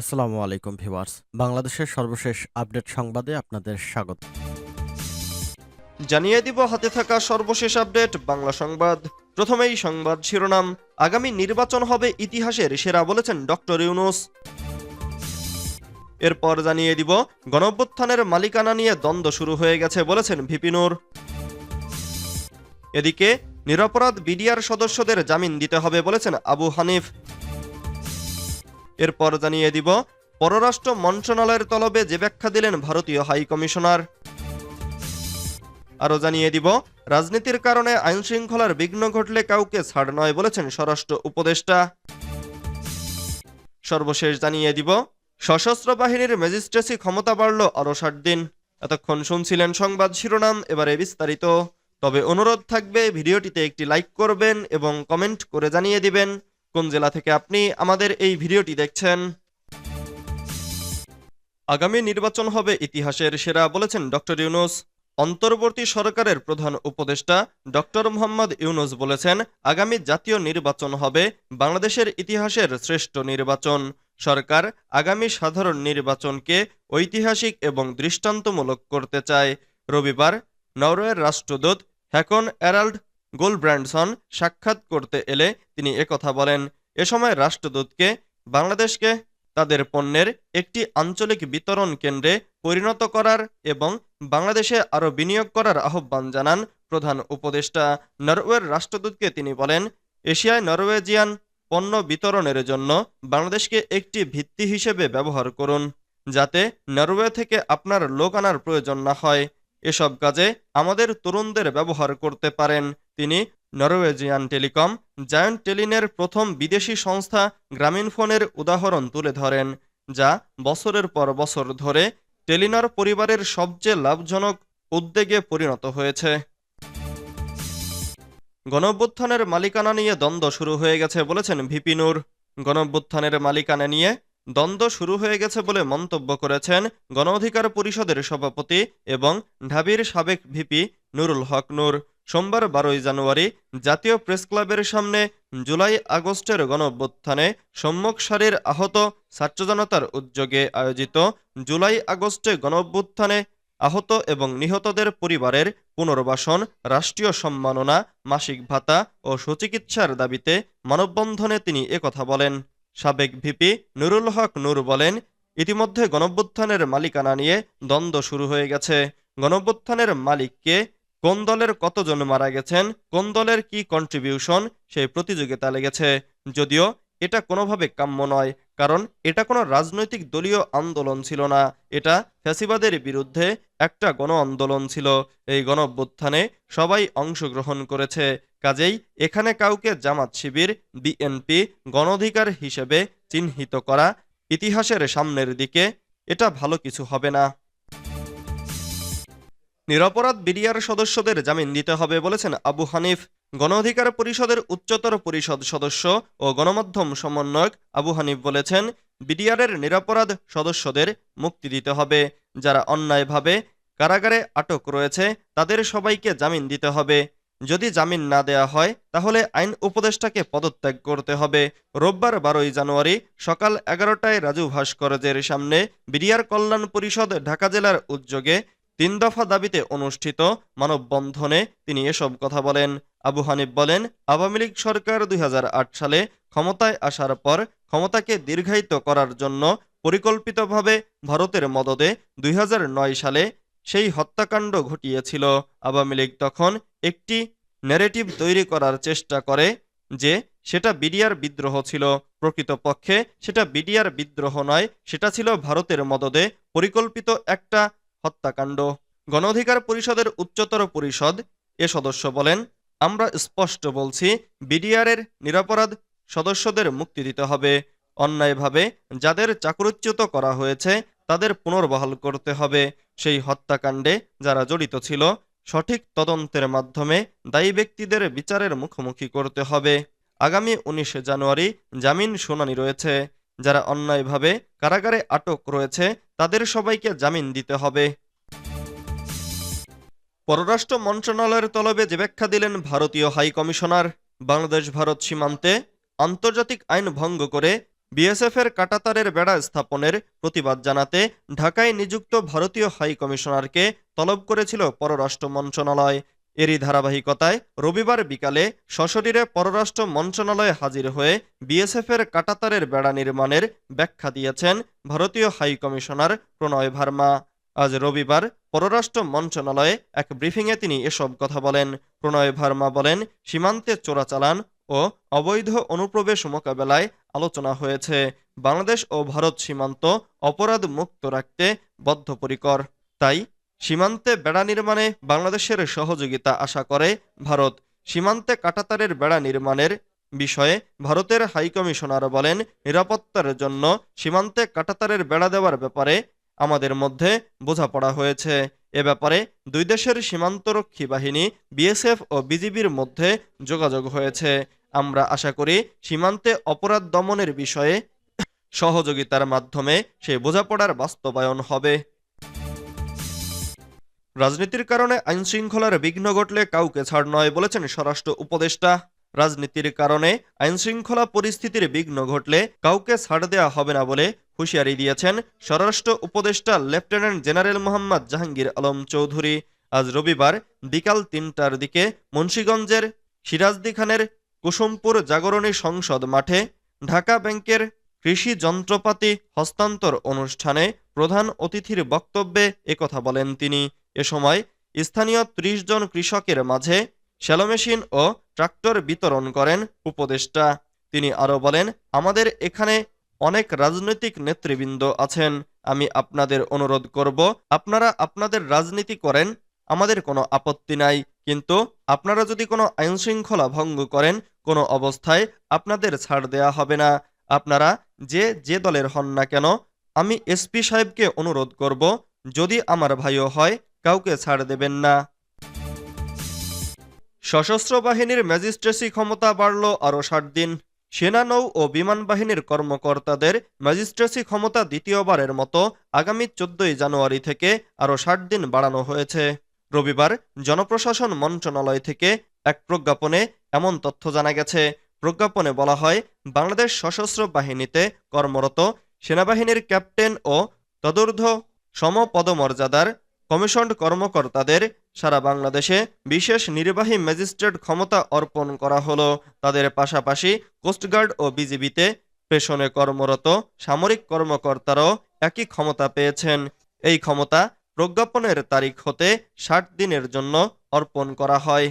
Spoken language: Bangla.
আসসালামু আলাইকুম ভিউয়ার্স। বাংলাদেশের সর্বশেষ আপডেট সংবাদে আপনাদের স্বাগত। জানিয়ে দিব হাতে থাকা সর্বশেষ আপডেট, বাংলা সংবাদ। প্রথমেই সংবাদ শিরোনাম, আগামী নির্বাচন হবে ইতিহাসের সেরা বলেছেন ডক্টর ইউনুস। এরপর জানিয়ে দিব, গণঅভ্যুত্থানের মালিকানা নিয়ে দ্বন্দ্ব শুরু হয়ে গেছে বলেছেন ভিপিনুর এদিকে, নিরপরাধ বিডিআর সদস্যদের জামিন দিতে হবে বলেছেন আবু হানিফ। এরপর জানিয়ে দিব, পররাষ্ট্র মন্ত্রণালয়ের তলবে যে ব্যাখ্যা দিলেন ভারতীয় হাই কমিশনার। আরও জানিয়ে দিব, রাজনীতির কারণে আইন শৃঙ্খলার বিঘ্ন ঘটলে কাউকে ছাড় নয় বলেছেন স্বরাষ্ট্র উপদেষ্টা। সর্বশেষ জানিয়ে দিব, সশস্ত্র বাহিনীর ম্যাজিস্ট্রেসি ক্ষমতা বাড়ল আরও ষাট দিন। এতক্ষণ শুনছিলেন সংবাদ শিরোনাম, এবারে বিস্তারিত। তবে অনুরোধ থাকবে, ভিডিওটিতে একটি লাইক করবেন এবং কমেন্ট করে জানিয়ে দিবেন। কোন জেলা থেকে আপনি আমাদের এই ভিডিওটি দেখছেন? আগামী নির্বাচন হবে ইতিহাসের সেরা বলেছেন ডক্টর ইউনুস। অন্তর্বর্তী সরকারের প্রধান উপদেষ্টা ডক্টর মোহাম্মদ ইউনুস বলেছেন, আগামী জাতীয় নির্বাচন হবে বাংলাদেশের ইতিহাসের শ্রেষ্ঠ নির্বাচন। সরকার আগামী সাধারণ নির্বাচনকে ঐতিহাসিক এবং দৃষ্টান্তমূলক করতে চায়। রবিবার নরওয়ের রাষ্ট্রদূত হ্যাকন অ্যারাল্ড গোলব্র্যান্ডসন সাক্ষাৎ করতে এলে তিনি একথা বলেন, এ সময় রাষ্ট্রদূতকে বাংলাদেশকে তাদের পণ্যের একটি আঞ্চলিক বিতরণ কেন্দ্রে পরিণত করার এবং বাংলাদেশে আরও বিনিয়োগ করার আহ্বান জানান প্রধান উপদেষ্টা। নরওয়ের রাষ্ট্রদূতকে তিনি বলেন, এশিয়ায় নরওয়েজিয়ান পণ্য বিতরণের জন্য বাংলাদেশকে একটি ভিত্তি হিসেবে ব্যবহার করুন, যাতে নরওয়ে থেকে আপনার লোক আনার প্রয়োজন না হয়। এসব কাজে আমাদের তরুণদের ব্যবহার করতে পারেন। তিনি নরওয়েজিয়ান টেলিকম জায়ান্ট টেলিনের প্রথম বিদেশি সংস্থা গ্রামীণফোনের উদাহরণ তুলে ধরেন, যা বছরের পর বছর ধরে টেলিনর পরিবারের সবচেয়ে লাভজনক উদ্যোগে পরিণত হয়েছে। গণঅভ্যুত্থানের মালিকানা নিয়ে দ্বন্দ্ব শুরু হয়ে গেছে বলেছেন ভিপি নূর। গণঅভ্যুত্থানের মালিকানা নিয়ে দ্বন্দ্ব শুরু হয়ে গেছে বলে মন্তব্য করেছেন গণ অধিকার পরিষদের সভাপতি এবং ঢাবির সাবেক ভিপি নুরুল হক নূর। সোমবার বারোই জানুয়ারি জাতীয় প্রেস ক্লাবের সামনে জুলাই আগস্টের গণঅভ্যুত্থানে সম্মুখ সারির আহত ছাত্র জনতার উদ্যোগে আয়োজিত জুলাই আগস্টে গণঅভ্যুত্থানে আহত এবং নিহতদের পরিবারের পুনর্বাসন, রাষ্ট্রীয় সম্মাননা, মাসিক ভাতা ও সুচিকিৎসার দাবিতে মানববন্ধনে তিনি একথা বলেন। সাবেক ভিপি নুরুল হক নূর বলেন, ইতিমধ্যে গণভ্যুত্থানের মালিকানা নিয়ে দ্বন্দ্ব শুরু হয়ে গেছে। গণঅভ্যুত্থানের মালিককে কোন দলের কতজন মারা গেছেন, কোন দলের কি কন্ট্রিবিউশন সেই প্রতিযোগিতা লেগেছে। যদিও এটা কোনোভাবে কাম্য নয়, কারণ এটা কোনো রাজনৈতিক দলীয় আন্দোলন ছিল না, এটা ফ্যাসিবাদের বিরুদ্ধে একটা গণ আন্দোলন ছিল। এই গণ অভ্যুত্থানে সবাই অংশগ্রহণ করেছে। কাজেই এখানে কাউকে জামাত শিবির, বিএনপি, গণঅধিকার হিসেবে চিহ্নিত করা ইতিহাসের সামনের দিকে এটা ভালো কিছু হবে না। নিরপরাধ বিডিআর সদস্যদের জামিন দিতে হবে বলেছেন আবু হানিফ। গণ অধিকার পরিষদের উচ্চতর পরিষদ সদস্য ও গণমাধ্যম সমন্বয়ক আবু হানিফ বলেছেন, বিডিআরের নিরপরাধ সদস্যদের মুক্তি দিতে হবে। যারা অন্যায়ভাবে কারাগারে আটক রয়েছে, তাদের সবাইকে জামিন দিতে হবে। যদি জামিন না দেয়া হয়, তাহলে আইন উপদেষ্টাকে পদত্যাগ করতে হবে। রোববার বারোই জানুয়ারি সকাল এগারোটায় রাজু ভাস্করের সামনে বিডিআর কল্যাণ পরিষদ ঢাকা জেলার উদ্যোগে তিন দফা দাবিতে অনুষ্ঠিত মানববন্ধনে তিনি এসব কথা বলেন। আবু হানিফ বলেন, আওয়ামী লীগ সরকার দুই হাজার আট সালে ক্ষমতায় আসার পর ক্ষমতাকে দীর্ঘায়িত করার জন্য পরিকল্পিতভাবে ভারতের মদদে দুই হাজার নয় সালে সেই হত্যাকাণ্ড ঘটিয়েছিল। আওয়ামী লীগ তখন একটি ন্যারেটিভ তৈরি করার চেষ্টা করে যে সেটা বিডিআর বিদ্রোহ ছিল। প্রকৃতপক্ষে সেটা বিডিআর বিদ্রোহ নয়, সেটা ছিল ভারতের মদদে পরিকল্পিত একটা হত্যাকাণ্ড। গণ অধিকার পরিষদের উচ্চতর পরিষদ এ সদস্য বলেন, আমরা স্পষ্ট বলছি, বিডিআরের নিরাপরাধ সদস্যদের মুক্তি দিতে হবে। অন্যায়ভাবে যাদের চাকরুচ্যুত করা হয়েছে তাদের পুনর্বহাল করতে হবে। সেই হত্যাকাণ্ডে যারা জড়িত ছিল, সঠিক তদন্তের মাধ্যমে দায়ী ব্যক্তিদের বিচারের মুখোমুখি করতে হবে। আগামী উনিশে জানুয়ারি জামিন শুনানি রয়েছে। যারা অন্যায়ভাবে কারাগারে আটক রয়েছে, তাদের সবাইকে জামিন দিতে হবে। পররাষ্ট্র মন্ত্রণালয়ের তলবে যে ব্যাখ্যা দিলেন ভারতীয় হাই কমিশনার বাংলাদেশ ভারত সীমান্তে আন্তর্জাতিক আইন ভঙ্গ করে বিএসএফের কাটাতারের বেড়া স্থাপনের প্রতিবাদ জানাতে ঢাকায় নিযুক্ত ভারতীয় হাই কমিশনারকে তলব করেছিল পররাষ্ট্র মন্ত্রণালয়। এরই ধারাবাহিকতায় রবিবার বিকালে সশরীরে পররাষ্ট্র মন্ত্রণালয়ে হাজির হয়ে বিএসএফের কাটাতারের বেড়া নির্মাণের ব্যাখ্যা দিয়েছেন ভারতীয় হাই কমিশনার প্রণয় ভার্মা। আজ রবিবার পররাষ্ট্র মন্ত্রণালয়ে এক ব্রিফিংয়ে তিনি এসব কথা বলেন। প্রণয় ভার্মা বলেন, সীমান্তে চোরাচালান ও অবৈধ অনুপ্রবেশ মোকাবেলায় আলোচনা হয়েছে, বাংলাদেশ ও ভারত সীমান্ত অপরাধ মুক্ত রাখতে বদ্ধপরিকর। তাই, সীমান্তে বেড়া নির্মাণে বাংলাদেশের সহযোগিতা আশা করে ভারত। সীমান্তে কাটাতারের বেড়া নির্মাণের বিষয়ে ভারতের হাইকমিশনার বলেন, নিরাপত্তার জন্য সীমান্তে কাটাতারের বেড়া দেওয়ার ব্যাপারে আমাদের মধ্যে বোঝাপড়া হয়েছে। এ ব্যাপারে দুই দেশের সীমান্তরক্ষী বাহিনী, বিএসএফ ও বিজিবির মধ্যে যোগাযোগ হয়েছে। আমরা আশা করি সীমান্তে অপরাধ দমনের বিষয়ে সহযোগিতার মাধ্যমে সেই বোঝাপড়ার বাস্তবায়ন হবে। রাজনীতির কারণে আইনশৃঙ্খলার বিঘ্ন ঘটলে কাউকে ছাড় নয় বলেছেন স্বরাষ্ট্র উপদেষ্টা। রাজনীতির কারণে আইনশৃঙ্খলা পরিস্থিতির বিঘ্ন ঘটলে কাউকে ছাড় দেওয়া হবে না বলে হুঁশিয়ারি দিয়েছেন স্বরাষ্ট্র উপদেষ্টা লেফটেন্যান্ট জেনারেল মোহাম্মদ জাহাঙ্গীর আলম চৌধুরী। আজ রবিবার বিকাল তিনটার দিকে মুন্সীগঞ্জের সিরাজদি খানের কুসুমপুর জাগরণী সংসদ মাঠে ঢাকা ব্যাংকের কৃষি যন্ত্রপাতি হস্তান্তর অনুষ্ঠানে প্রধান অতিথির বক্তব্যে একথা বলেন তিনি। এ সময় স্থানীয় ত্রিশ জন কৃষকের মাঝে শ্যালো মেশিন ও ট্রাক্টর বিতরণ করেন উপদেষ্টা। তিনি আরও বলেন, আমাদের এখানে অনেক রাজনৈতিক নেতৃবৃন্দ আছেন। আমি আপনাদের অনুরোধ করব, আপনারা আপনাদের রাজনীতি করেন, আমাদের কোনো আপত্তি নাই। কিন্তু আপনারা যদি কোনো আইনশৃঙ্খলা ভঙ্গ করেন কোনো অবস্থায় আপনাদের ছাড় দেয়া হবে না। আপনারা যে যে দলের হন না কেন, আমি এসপি সাহেবকে অনুরোধ করব, যদি আমার ভাইও হয়, কাউকে ছাড় দেবেন না। সশস্ত্র বাহিনীর ম্যাজিস্ট্রেসি ক্ষমতা বাড়ল আরও ষাট দিন। সেনা নৌ ও বিমান বাহিনীর কর্মকর্তাদের ম্যাজিস্ট্রেসি ক্ষমতা দ্বিতীয়বারের মতো আগামী চোদ্দই জানুয়ারি থেকে আরও ষাট দিন বাড়ানো হয়েছে। রবিবার জনপ্রশাসন মন্ত্রণালয় থেকে এক প্রজ্ঞাপনে এমন তথ্য জানা গেছে। প্রজ্ঞাপনে বলা হয়, বাংলাদেশ সশস্ত্র বাহিনীতে কর্মরত সেনাবাহিনীর ক্যাপ্টেন ও তদূর্ধ্ব সমপদমর্যাদার কমিশনড কর্মকর্তাদের সারা বাংলাদেশে বিশেষ নির্বাহী ম্যাজিস্ট্রেট ক্ষমতা অর্পণ করা হলো। তাদের পাশাপাশি কোস্টগার্ড ও বিজিবিতে প্রেষণে কর্মরত সামরিক কর্মকর্তারাও একই ক্ষমতা পেয়েছেন। এই ক্ষমতা প্রজ্ঞাপনের তারিখ হতে ষাট দিনের জন্য অর্পণ করা হয়।